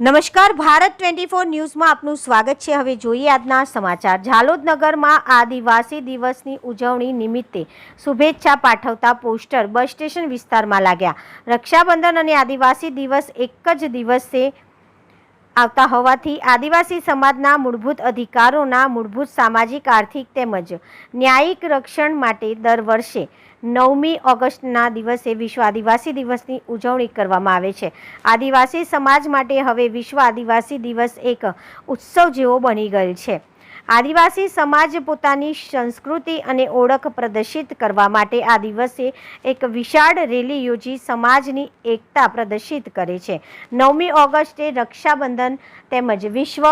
નમસ્કાર, Bharat twenty four ન્યૂઝમાં આપનું સ્વાગત છે. હવે જોઈએ આજના સમાચાર. ઝાલોદ નગરમાં આદિવાસી દિવસની ઉજવણી નિમિત્તે શુભેચ્છા પાઠવતા પોસ્ટર બસ સ્ટેશન વિસ્તારમાં લાગ્યા. રક્ષાબંધન અને આદિવાસી દિવસ એક જ દિવસે આવતા હોવાથી આદિવાસી સમાજના મૂળભૂત અધિકારોના મૂળભૂત સામાજિક, આર્થિક તેમજ ન્યાયિક રક્ષણ માટે દર વર્ષે નવમી ઓગસ્ટના દિવસે વિશ્વ આદિવાસી દિવસની ઉજવણી કરવામાં આવે છે. આદિવાસી સમાજ માટે હવે વિશ્વ આદિવાસી દિવસ એક ઉત્સવ જેવો બની ગયેલ છે. આદિવાસી સમાજ પોતાની સંસ્કૃતિ અને ઓળખ પ્રદર્શિત કરવા માટે આ દિવસે એક વિશાળ રેલી યોજી સમાજની એકતા પ્રદર્શિત કરે છે. નવમી ઓગસ્ટે રક્ષાબંધન તેમજ વિશ્વ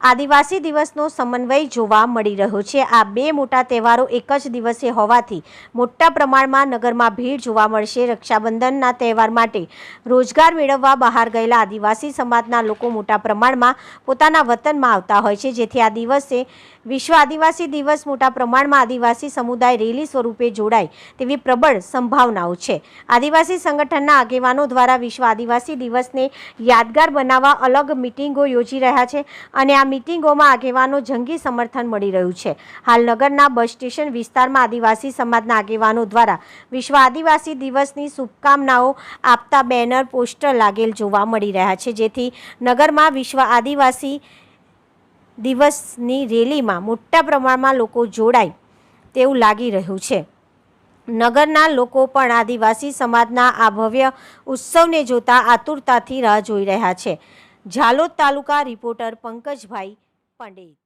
આદિવાસી દિવસનો સમન્વય જોવા મળી રહ્યો છે. આ બે મોટા તહેવારો એક જ દિવસે હોવાથી મોટા પ્રમાણમાં નગરમાં ભીડ જોવા મળશે. રક્ષાબંધનના તહેવાર માટે રોજગાર મેળવવા બહાર ગયેલા આદિવાસી સમાજના લોકો મોટા પ્રમાણમાં પોતાના વતનમાં આવતા હોય છે. જેથી આ દિવસે વિશ્વ આદિવાસી દિવસ મોટા પ્રમાણમાં આદિવાસી સમુદાય રેલી સ્વરૂપે જોડાય તેવી પ્રબળ સંભાવનાઓ છે. આદિવાસી સંગઠનના આગેવાનો દ્વારા વિશ્વ આદિવાસી દિવસને યાદગાર બનાવવા અલગ મિટિંગો યોજી રહ્યા છે અને આ મિટિંગોમાં આગેવાનો જંગી સમર્થન મળી રહ્યું છે. હાલ નગરના બસ સ્ટેશન વિસ્તારમાં આદિવાસી સમાજના આગેવાનો દ્વારા વિશ્વ આદિવાસી દિવસની શુભકામનાઓ આપતા બેનર, પોસ્ટર લાગેલ જોવા મળી રહ્યા છે. જેથી નગરમાં વિશ્વ આદિવાસી દિવસની રેલીમાં મોટા પ્રમાણમાં લોકો જોડાય તેવું લાગી રહ્યું છે. નગરના લોકો પણ આદિવાસી સમાજના આ ભવ્ય ઉત્સવને જોતા આતુરતાથી રાહ જોઈ રહ્યા છે. ઝાલોદ તાલુકા રિપોર્ટર પંકજભાઈ પંડિત